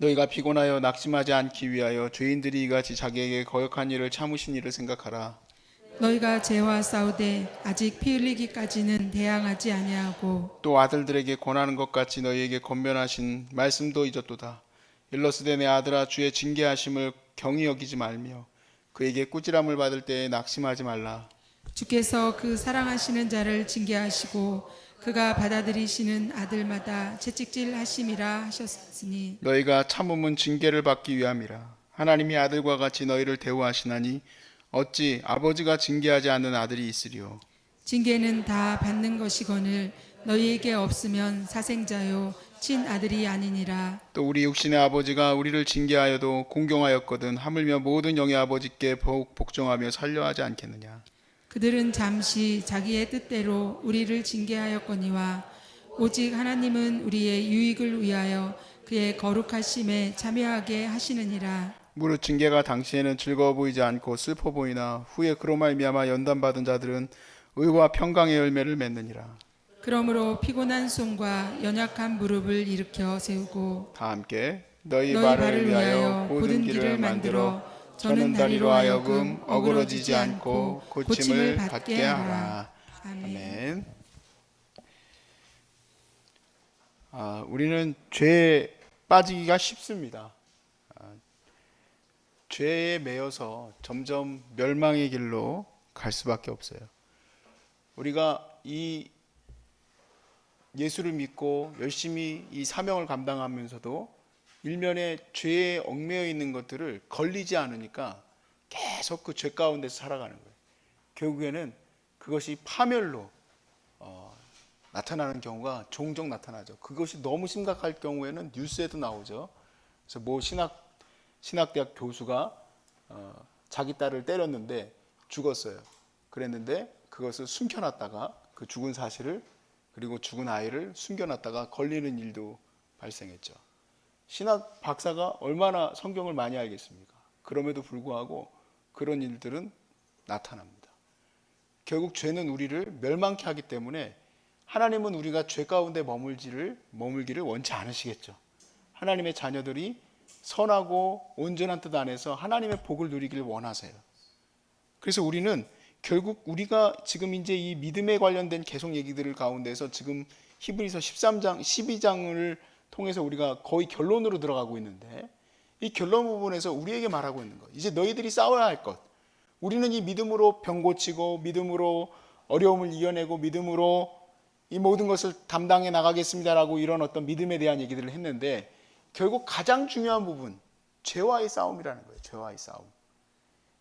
너희가 피곤하여 낙심하지 않기 위하여 죄인들이 이같이 자기에게 거역한 일을 참으신 일을 생각하라. 너희가 죄와 싸우되 아직 피 흘리기까지는 대항하지 아니하고 또 아들들에게 권하는 것 같이 너희에게 권면하신 말씀도 잊었도다. 일러스되 내 아들아 주의 징계하심을 경히 여기지 말며 그에게 꾸지람을 받을 때에 낙심하지 말라. 주께서 그 사랑하시는 자를 징계하시고 그가 받아들이시는 아들마다 채찍질 하심이라 하셨으니 너희가 참음은 징계를 받기 위함이라. 하나님이 아들과 같이 너희를 대우하시나니 어찌 아버지가 징계하지 않는 아들이 있으리요. 징계는 다 받는 것이거늘 너희에게 없으면 사생자요 친아들이 아니니라 또 우리 육신의 아버지가 우리를 징계하여도 공경하였거든 하물며 모든 영의 아버지께 복 복종하며 살려 하지 않겠느냐. 그들은 잠시 자기의 뜻대로 우리를 징계하였거니와 오직 하나님은 우리의 유익을 위하여 그의 거룩하심에 참여하게 하시느니라 무릇 징계가 당시에는 즐거워 보이지 않고 슬퍼 보이나 후에 그로 말미암아 연단 받은 자들은 의와 평강의 열매를 맺느니라. 그러므로 피곤한 손과 연약한 무릎을 일으켜 세우고 다 함께 너희, 너희 발을 위하여 고든 길을 만들어 저는 다리로 하여금 어그러지지 않고 고침을 받게 하라. 아멘. 아, 우리는 죄에 빠지기가 쉽습니다. 아, 죄에 매여서 점점 멸망의 길로 갈 수밖에 없어요. 우리가 이 예수를 믿고 열심히 이 사명을 감당하면서도 일면에 죄에 얽매여 있는 것들을 걸리지 않으니까 계속 그 죄 가운데서 살아가는 거예요. 결국에는 그것이 파멸로 어, 나타나는 경우가 종종 나타나죠. 그것이 너무 심각할 경우에는 뉴스에도 나오죠. 그래서 모 신학 신학대학 교수가 어, 자기 딸을 때렸는데 죽었어요. 그랬는데 그것을 숨겨놨다가 그 죽은 사실을 그리고 죽은 아이를 숨겨놨다가 걸리는 일도 발생했죠. 신학 박사가 얼마나 성경을 많이 알겠습니까? 그럼에도 불구하고 그런 일들은 나타납니다. 결국 죄는 우리를 멸망케 하기 때문에 하나님은 우리가 죄 가운데 머물지를 머물기를 원치 않으시겠죠. 하나님의 자녀들이 선하고 온전한 뜻 안에서 하나님의 복을 누리기를 원하세요. 그래서 우리는 결국 우리가 지금 이제 이 믿음에 관련된 계속 얘기들을 가운데서 지금 히브리서 13장, 12장을 통해서 우리가 거의 결론으로 들어가고 있는데 이 결론 부분에서 우리에게 말하고 있는 것. 이제 너희들이 싸워야 할 것. 우리는 이 믿음으로 병 고치고 믿음으로 어려움을 이겨내고 믿음으로 이 모든 것을 담당해 나가겠습니다라고 이런 어떤 믿음에 대한 얘기들을 했는데 결국 가장 중요한 부분 죄와의 싸움이라는 거예요. 죄와의 싸움.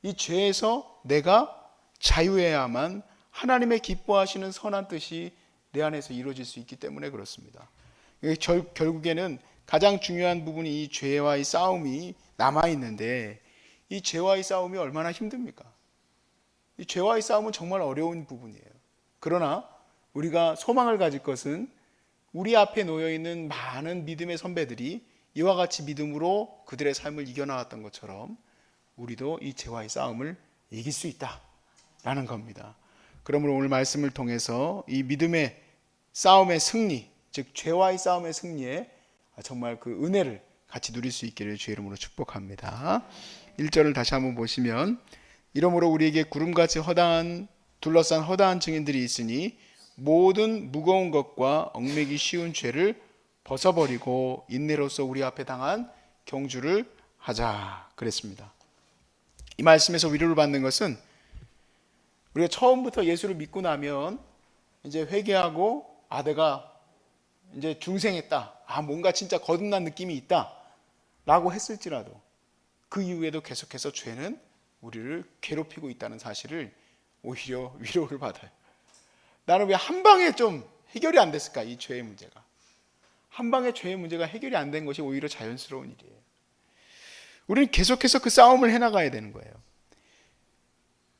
이 죄에서 내가 자유해야만 하나님의 기뻐하시는 선한 뜻이 내 안에서 이루어질 수 있기 때문에 그렇습니다. 결, 결국에는 가장 중요한 부분이 이 죄와의 싸움이 남아 있는데 이 죄와의 싸움이 얼마나 힘듭니까? 이 죄와의 싸움은 정말 어려운 부분이에요. 그러나 우리가 소망을 가질 것은 우리 앞에 놓여 있는 많은 믿음의 선배들이 이와 같이 믿음으로 그들의 삶을 이겨나갔던 것처럼 우리도 이 죄와의 싸움을 이길 수 있다라는 겁니다. 그러므로 오늘 말씀을 통해서 이 믿음의 싸움의 승리, 즉 죄와의 싸움의 승리에 정말 그 은혜를 같이 누릴 수 있기를 주의 이름으로 축복합니다. 1절을 다시 한번 보시면 이러므로 우리에게 구름같이 허다한 둘러싼 허다한 증인들이 있으니 모든 무거운 것과 얽매기 쉬운 죄를 벗어버리고 인내로서 우리 앞에 당한 경주를 하자 그랬습니다. 이 말씀에서 위로를 받는 것은 우리가 처음부터 예수를 믿고 나면 이제 회개하고 아 내가 이제 중생했다. 아 뭔가 진짜 거듭난 느낌이 있다 라고 했을지라도 그 이후에도 계속해서 죄는 우리를 괴롭히고 있다는 사실을 오히려 위로를 받아요. 나는 왜 한 방에 좀 해결이 안 됐을까 이 죄의 문제가 한 방에 죄의 문제가 해결이 안 된 것이 오히려 자연스러운 일이에요. 우리는 계속해서 그 싸움을 해나가야 되는 거예요.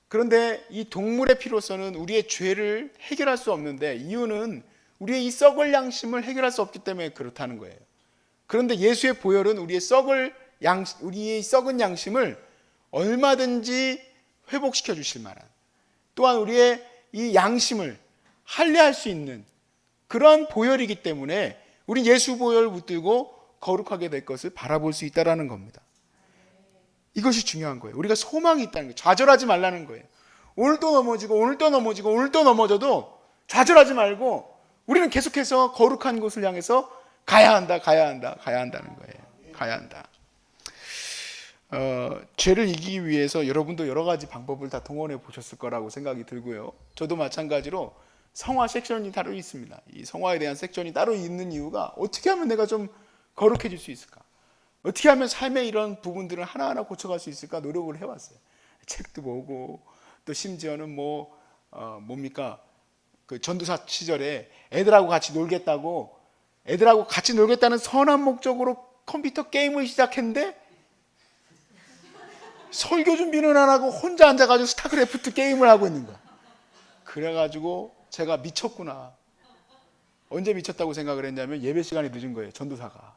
그런데 이 동물의 피로서는 우리의 죄를 해결할 수 없는데 이유는 우리의 이 썩을 양심을 해결할 수 없기 때문에 그렇다는 거예요. 그런데 예수의 보혈은 우리의 썩을 양 우리의 썩은 양심을 얼마든지 회복시켜 주실 만한 또한 우리의 이 양심을 할례할 수 있는 그러한 보혈이기 때문에 우리 예수 보혈을 붙들고 거룩하게 될 것을 바라볼 수 있다라는 겁니다. 이것이 중요한 거예요. 우리가 소망이 있다는 거예요. 좌절하지 말라는 거예요. 오늘 또 넘어지고 오늘 또 넘어지고 오늘 또 넘어져도 좌절하지 말고 우리는 계속해서 거룩한 곳을 향해서 가야 한다, 가야 한다, 가야 한다는 거예요. 가야 한다. 어, 죄를 이기기 위해서 여러분도 여러 가지 방법을 다 동원해 보셨을 거라고 생각이 들고요. 저도 마찬가지로 성화 섹션이 따로 있습니다. 이 성화에 대한 섹션이 따로 있는 이유가 어떻게 하면 내가 좀 거룩해질 수 있을까? 어떻게 하면 삶의 이런 부분들을 하나하나 고쳐갈 수 있을까 노력을 해왔어요. 책도 보고 또 심지어는 뭐 어, 뭡니까 그 전도사 시절에 애들하고 같이 놀겠다고 애들하고 같이 놀겠다는 선한 목적으로 컴퓨터 게임을 시작했는데 설교 준비는 안 하고 혼자 앉아가지고 스타크래프트 게임을 하고 있는 거야. 그래가지고 제가 미쳤구나. 언제 미쳤다고 생각을 했냐면 예배 시간이 늦은 거예요. 전도사가.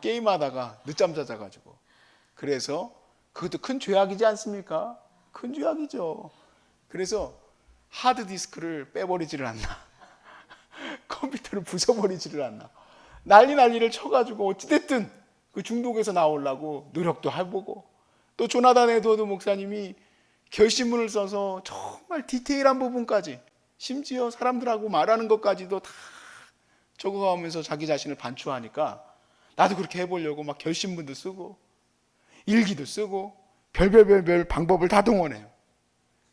게임하다가 늦잠 자자가지고. 그래서 그것도 큰 죄악이지 않습니까? 큰 죄악이죠. 그래서 하드 디스크를 빼버리지를 않나. 컴퓨터를 부숴버리지를 않나. 난리 난리를 쳐가지고 어찌됐든 그 중독에서 나오려고 노력도 해보고 또 조나단 에드워드 목사님이 결심문을 써서 정말 디테일한 부분까지 심지어 사람들하고 말하는 것까지도 다 적어가면서 자기 자신을 반추하니까 나도 그렇게 해보려고 막 결심문도 쓰고 일기도 쓰고 별별별별 방법을 다 동원해요.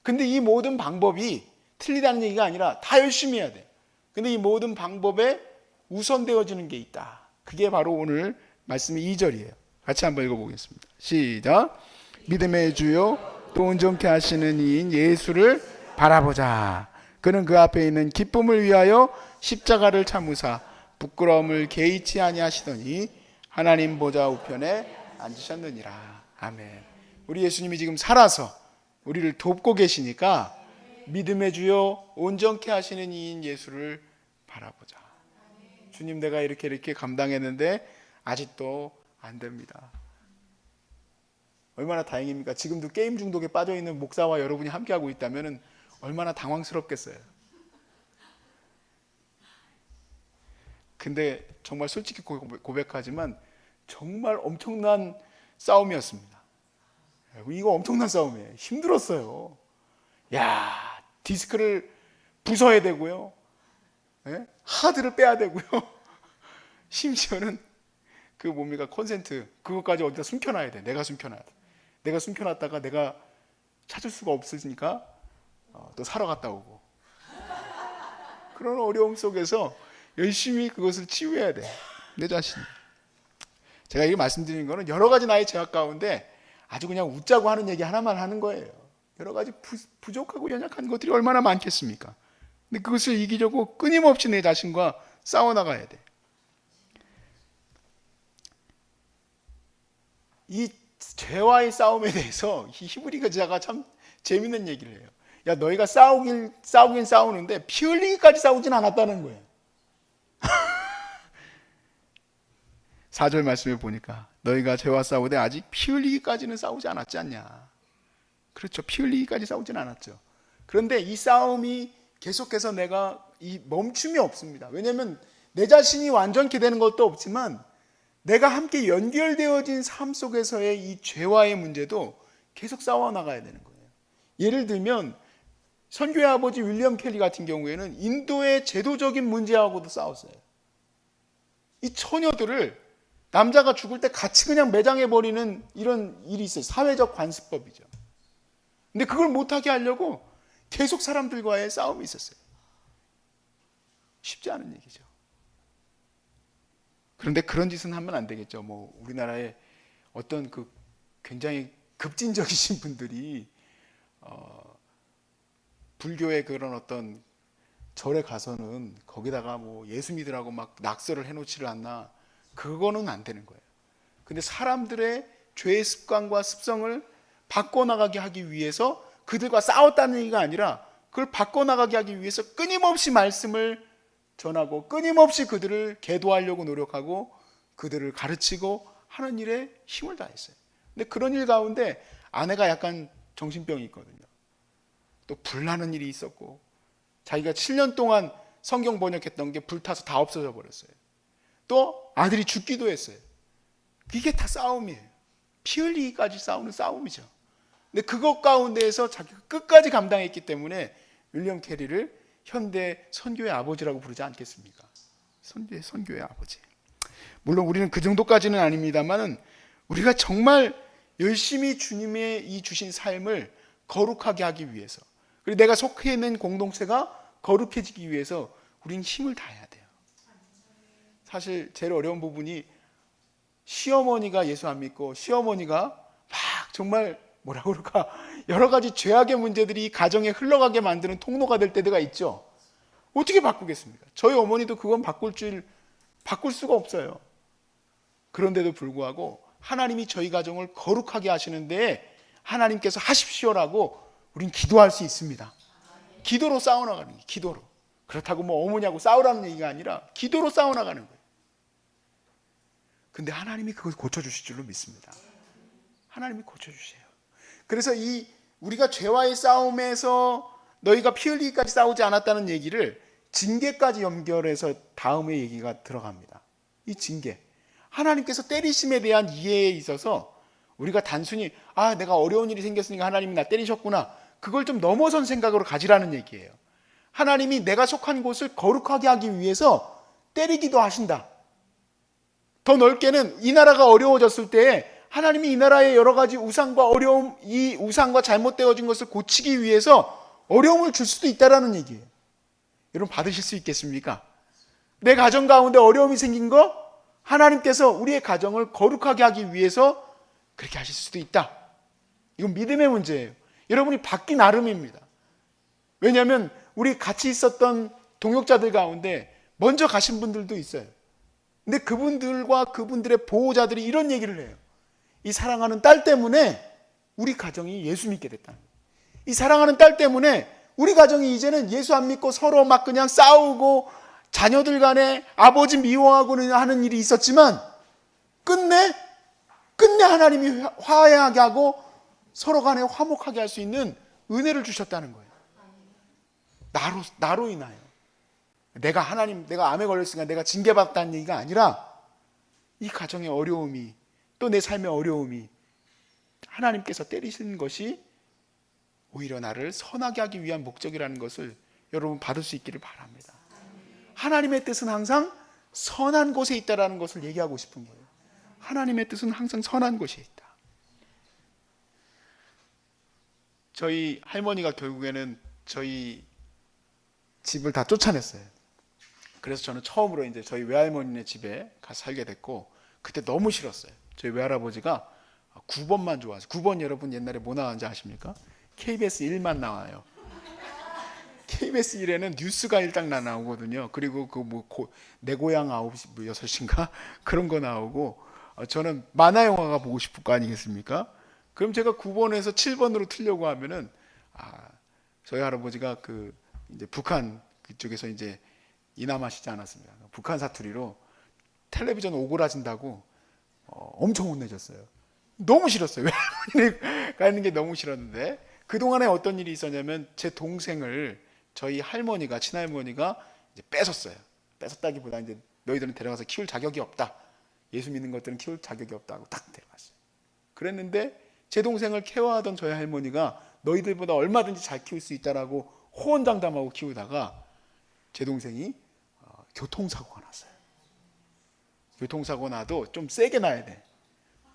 근데 이 모든 방법이 틀리다는 얘기가 아니라 다 열심히 해야 돼. 근데 이 모든 방법에 우선되어지는 게 있다. 그게 바로 오늘 말씀의 2절이에요. 같이 한번 읽어보겠습니다. 시작. 믿음의 주요 또 온전케 하시는 이인 예수를 바라보자. 그는 그 앞에 있는 기쁨을 위하여 십자가를 참으사 부끄러움을 개의치 아니하시더니 하나님 보좌 우편에 앉으셨느니라. 아멘. 우리 예수님이 지금 살아서 우리를 돕고 계시니까 믿음의 주요 온전케 하시는 이인 예수를 바라보자. 주님 내가 이렇게 이렇게 감당했는데 아직도 안 됩니다. 얼마나 다행입니까? 지금도 게임 중독에 빠져 있는 목사와 여러분이 함께 하고 있다면 얼마나 당황스럽겠어요. 근데 정말 솔직히 고백하지만 정말 엄청난 싸움이었습니다. 이거 엄청난 싸움이에요. 힘들었어요. 야, 디스크를 부숴야 되고요. 예? 하드를 빼야 되고요. 심지어는 그 뭡니까 콘센트 그것까지 어디다 숨겨놔야 돼. 내가 숨겨놔야 돼. 내가 숨겨놨다가 내가 찾을 수가 없으니까 어, 또 사러 갔다 오고 그런 어려움 속에서 열심히 그것을 치유해야 돼. 내 자신. 제가 이게 말씀드리는 거는 여러 가지 나의 죄악 가운데 아주 그냥 웃자고 하는 얘기 하나만 하는 거예요. 여러 가지 부, 부족하고 연약한 것들이 얼마나 많겠습니까? 근데 그것을 이기려고 끊임없이 내 자신과 싸워 나가야 돼. 이 죄와의 싸움에 대해서 이 히브리 기자가 참 재밌는 얘기를 해요. 야 너희가 싸우긴 싸우긴 싸우는데 피 흘리기까지 싸우진 않았다는 거예요. 4절 말씀에 보니까 너희가 죄와 싸우되 아직 피 흘리기까지는 싸우지 않았지 않냐. 그렇죠. 피 흘리기까지 싸우진 않았죠. 그런데 이 싸움이 계속해서 내가 이 멈춤이 없습니다. 왜냐하면 내 자신이 완전케 되는 것도 없지만 내가 함께 연결되어진 삶 속에서의 이 죄와의 문제도 계속 싸워 나가야 되는 거예요. 예를 들면 선교의 아버지 윌리엄 켈리 같은 경우에는 인도의 제도적인 문제하고도 싸웠어요. 이 처녀들을 남자가 죽을 때 같이 그냥 매장해 버리는 이런 일이 있어요. 사회적 관습법이죠. 근데 그걸 못하게 하려고 계속 사람들과의 싸움이 있었어요. 쉽지 않은 얘기죠. 그런데 그런 짓은 하면 안 되겠죠. 뭐 우리나라에 어떤 그 굉장히 급진적이신 분들이 어, 불교의 그런 어떤 절에 가서는 거기다가 뭐 예수 믿으라고 막 낙서를 해놓지를 않나 그거는 안 되는 거예요. 근데 사람들의 죄의 습관과 습성을 바꿔나가게 하기 위해서 그들과 싸웠다는 얘기가 아니라 그걸 바꿔나가게 하기 위해서 끊임없이 말씀을 전하고 끊임없이 그들을 계도하려고 노력하고 그들을 가르치고 하는 일에 힘을 다했어요. 근데 그런 일 가운데 아내가 약간 정신병이 있거든요. 또 불나는 일이 있었고 자기가 7년 동안 성경 번역했던 게 불타서 다 없어져 버렸어요. 또 아들이 죽기도 했어요. 이게 다 싸움이에요. 피 흘리기까지 싸우는 싸움이죠. 근데 그것 가운데에서 자기가 끝까지 감당했기 때문에 윌리엄 캐리를 현대 선교의 아버지라고 부르지 않겠습니까? 선교의 선교의 아버지. 물론 우리는 그 정도까지는 아닙니다만은 우리가 정말 열심히 주님의 이 주신 삶을 거룩하게 하기 위해서 그리고 내가 속해 있는 공동체가 거룩해지기 위해서 우리는 힘을 다해야 돼요. 사실 제일 어려운 부분이 시어머니가 예수 안 믿고 시어머니가 막 정말 뭐라 그럴까 여러 가지 죄악의 문제들이 가정에 흘러가게 만드는 통로가 될 때가 있죠. 어떻게 바꾸겠습니까? 저희 어머니도 그건 바꿀 줄 바꿀 수가 없어요. 그런데도 불구하고 하나님이 저희 가정을 거룩하게 하시는데 하나님께서 하십시오라고 우린 기도할 수 있습니다. 기도로 싸워나가는 거예요. 기도로. 그렇다고 뭐 어머니하고 싸우라는 얘기가 아니라 기도로 싸워나가는 거예요. 근데 하나님이 그걸 고쳐주실 줄로 믿습니다. 하나님이 고쳐주세요. 그래서 이 우리가 죄와의 싸움에서 너희가 피 흘리기까지 싸우지 않았다는 얘기를 징계까지 연결해서 다음에 얘기가 들어갑니다. 이 징계. 하나님께서 때리심에 대한 이해에 있어서 우리가 단순히 아 내가 어려운 일이 생겼으니까 하나님이 나 때리셨구나 그걸 좀 넘어선 생각으로 가지라는 얘기예요. 하나님이 내가 속한 곳을 거룩하게 하기 위해서 때리기도 하신다. 더 넓게는 이 나라가 어려워졌을 때 하나님이 이 나라의 여러 가지 우상과 어려움, 이 우상과 잘못되어진 것을 고치기 위해서 어려움을 줄 수도 있다라는 얘기예요. 여러분 받으실 수 있겠습니까? 내 가정 가운데 어려움이 생긴 거 하나님께서 우리의 가정을 거룩하게 하기 위해서 그렇게 하실 수도 있다. 이건 믿음의 문제예요. 여러분이 받기 나름입니다. 왜냐하면 우리 같이 있었던 동역자들 가운데 먼저 가신 분들도 있어요. 근데 그분들과 그분들의 보호자들이 이런 얘기를 해요. 이 사랑하는 딸 때문에 우리 가정이 예수 믿게 됐다. 이 사랑하는 딸 때문에 우리 가정이 이제는 예수 안 믿고 서로 막 그냥 싸우고 자녀들 간에 아버지 미워하고는 하는 일이 있었지만 끝내 끝내 하나님이 화해하게 하고 서로 간에 화목하게 할 수 있는 은혜를 주셨다는 거예요. 나로 나로 인하여 내가 하나님 내가 암에 걸렸으니까 내가 징계받았다는 얘기가 아니라 이 가정의 어려움이 또 내 삶의 어려움이 하나님께서 때리신 것이 오히려 나를 선하게 하기 위한 목적이라는 것을 여러분 받을 수 있기를 바랍니다. 하나님의 뜻은 항상 선한 곳에 있다라는 것을 얘기하고 싶은 거예요. 하나님의 뜻은 항상 선한 곳에 있다. 저희 할머니가 결국에는 저희 집을 다 쫓아냈어요. 그래서 저는 처음으로 이제 저희 외할머니네 집에 가서 살게 됐고 그때 너무 싫었어요. 저희 외할아버지가 9번만 좋아하세요. 9번 여러분 옛날에 뭐 나왔는지 아십니까? KBS 1만 나와요. KBS 1에는 뉴스가 일단 나 나오거든요. 그리고 그 뭐 내 고향 9시 뭐 6시인가 그런 거 나오고 어, 저는 만화 영화가 보고 싶을 거 아니겠습니까? 그럼 제가 9번에서 7번으로 틀려고 하면은 아, 저희 할아버지가 그 이제 북한 그쪽에서 이제 이남하시지 않았습니까? 북한 사투리로 텔레비전 오그라진다고 어, 엄청 혼내줬어요. 너무 싫었어요. 외할머니 가는 게 너무 싫었는데 그 동안에 어떤 일이 있었냐면 제 동생을 저희 할머니가 친할머니가 이제 뺏었어요. 뺏었다기보다 이제 너희들은 데려가서 키울 자격이 없다. 예수 믿는 것들은 키울 자격이 없다고 딱 데려갔어요. 그랬는데 제 동생을 케어하던 저희 할머니가 너희들보다 얼마든지 잘 키울 수 있다라고 호언장담하고 키우다가 제 동생이 어, 교통사고가. 교통사고 나도 좀 세게 나야 돼.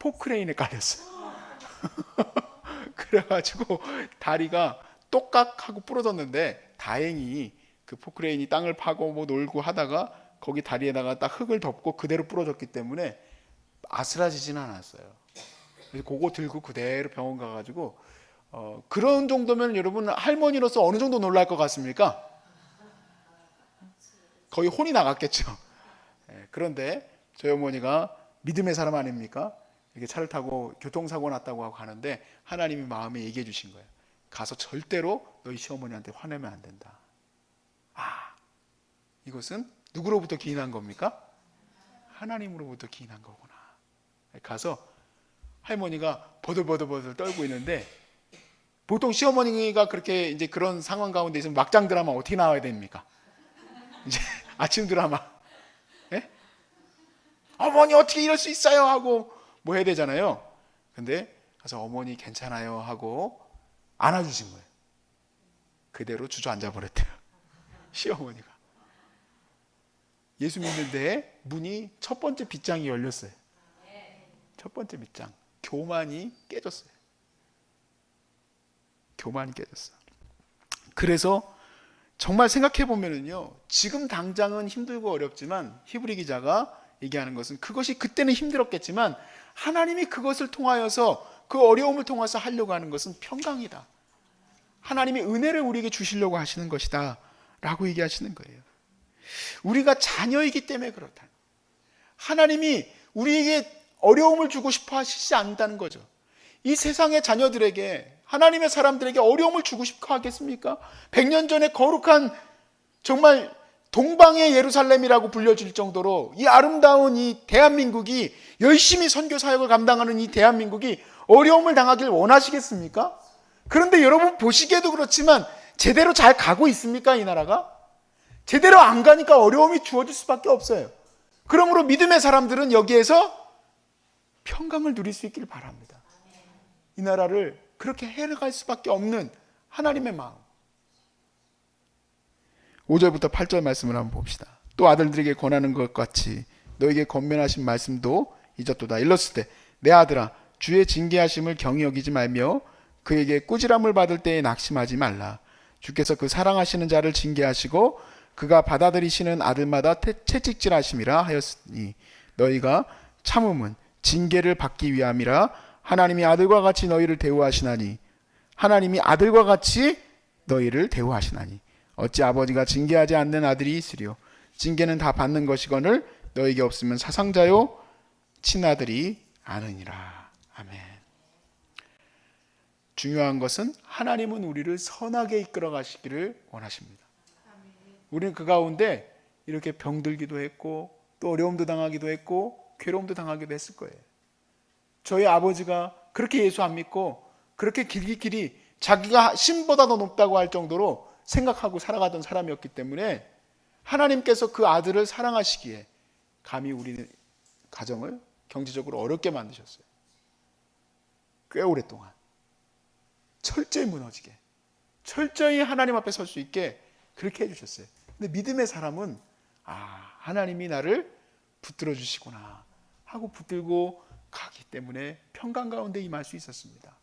포크레인에 깔렸어요. 그래가지고 다리가 똑깍하고 부러졌는데 다행히 그 포크레인이 땅을 파고 뭐 놀고 하다가 거기 다리에다가 딱 흙을 덮고 그대로 부러졌기 때문에 아스라지진 않았어요. 그래서 그거 들고 그대로 병원 가가지고 어, 그런 정도면 여러분 할머니로서 어느 정도 놀랄 것 같습니까? 거의 혼이 나갔겠죠. 예, 그런데 저희 어머니가 믿음의 사람 아닙니까? 이렇게 차를 타고 교통사고 났다고 하고 가는데 하나님이 마음에 얘기해 주신 거예요. 가서 절대로 너희 시어머니한테 화내면 안 된다. 아, 이것은 누구로부터 기인한 겁니까? 하나님으로부터 기인한 거구나. 가서 할머니가 버들버들버들 떨고 있는데 보통 시어머니가 그렇게 이제 그런 상황 가운데 있으면 막장 드라마 어떻게 나와야 됩니까? 이제 아침 드라마. 예? 어머니 어떻게 이럴 수 있어요? 하고 뭐 해야 되잖아요. 근데 가서 어머니 괜찮아요 하고 안아주신 거예요. 그대로 주저앉아 버렸대요. 시어머니가. 예수 믿는데 문이 첫 번째 빗장이 열렸어요. 첫 번째 빗장. 교만이 깨졌어요. 교만이 깨졌어. 그래서 정말 생각해 보면은요. 지금 당장은 힘들고 어렵지만 히브리 기자가 얘기하는 것은 그것이 그때는 힘들었겠지만 하나님이 그것을 통하여서 그 어려움을 통해서 하려고 하는 것은 평강이다. 하나님이 은혜를 우리에게 주시려고 하시는 것이다. 라고 얘기하시는 거예요. 우리가 자녀이기 때문에 그렇다. 하나님이 우리에게 어려움을 주고 싶어 하시지 않는다는 거죠. 이 세상의 자녀들에게 하나님의 사람들에게 어려움을 주고 싶어 하겠습니까? 100년 전에 거룩한 정말 동방의 예루살렘이라고 불려질 정도로 이 아름다운 이 대한민국이 열심히 선교 사역을 감당하는 이 대한민국이 어려움을 당하길 원하시겠습니까? 그런데 여러분 보시기에도 그렇지만 제대로 잘 가고 있습니까? 이 나라가? 제대로 안 가니까 어려움이 주어질 수밖에 없어요. 그러므로 믿음의 사람들은 여기에서 평강을 누릴 수 있기를 바랍니다. 이 나라를 그렇게 해갈 수밖에 없는 하나님의 마음. 5절부터 8절 말씀을 한번 봅시다. 또 아들들에게 권하는 것 같이 너에게 권면하신 말씀도 잊었도다. 일렀을 때 내 아들아 주의 징계하심을 경히 여기지 말며 그에게 꾸지람을 받을 때에 낙심하지 말라. 주께서 그 사랑하시는 자를 징계하시고 그가 받아들이시는 아들마다 태- 채찍질하심이라 하였으니 너희가 참음은 징계를 받기 위함이라 하나님이 아들과 같이 너희를 대우하시나니 하나님이 아들과 같이 너희를 대우하시나니 어찌 아버지가 징계하지 않는 아들이 있으리요? 징계는 다 받는 것이거늘 너에게 없으면 사상자요 친아들이 아느니라. 아멘. 중요한 것은 하나님은 우리를 선하게 이끌어 가시기를 원하십니다. 우리는 그 가운데 이렇게 병들기도 했고 또 어려움도 당하기도 했고 괴로움도 당하기도 했을 거예요. 저희 아버지가 그렇게 예수 안 믿고 그렇게 길이 길이 자기가 신보다 더 높다고 할 정도로 생각하고 살아가던 사람이었기 때문에 하나님께서 그 아들을 사랑하시기에 감히 우리 가정을 경제적으로 어렵게 만드셨어요. 꽤 오랫동안. 철저히 무너지게. 철저히 하나님 앞에 설 수 있게 그렇게 해주셨어요. 근데 믿음의 사람은 아, 하나님이 나를 붙들어 주시구나 하고 붙들고 가기 때문에 평강 가운데 임할 수 있었습니다.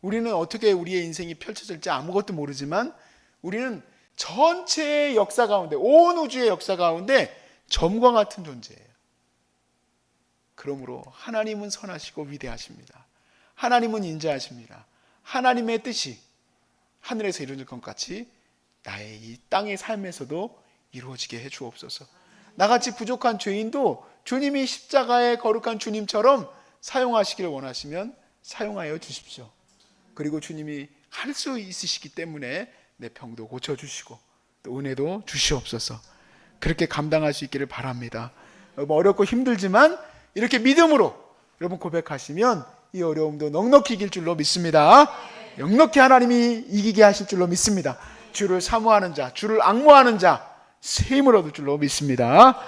우리는 어떻게 우리의 인생이 펼쳐질지 아무것도 모르지만 우리는 전체의 역사 가운데 온 우주의 역사 가운데 점과 같은 존재예요. 그러므로 하나님은 선하시고 위대하십니다. 하나님은 인자하십니다. 하나님의 뜻이 하늘에서 이루어질 것 같이 나의 이 땅의 삶에서도 이루어지게 해 주옵소서. 나같이 부족한 죄인도 주님이 십자가의 거룩한 주님처럼 사용하시기를 원하시면 사용하여 주십시오. 그리고 주님이 할 수 있으시기 때문에 내 병도 고쳐 주시고 또 은혜도 주시옵소서. 그렇게 감당할 수 있기를 바랍니다. 여러분 어렵고 힘들지만 이렇게 믿음으로 여러분 고백하시면 이 어려움도 넉넉히 이길 줄로 믿습니다. 넉넉히 하나님이 이기게 하실 줄로 믿습니다. 주를 사모하는 자, 주를 악모하는 자, 새 힘을 얻을 줄로 믿습니다.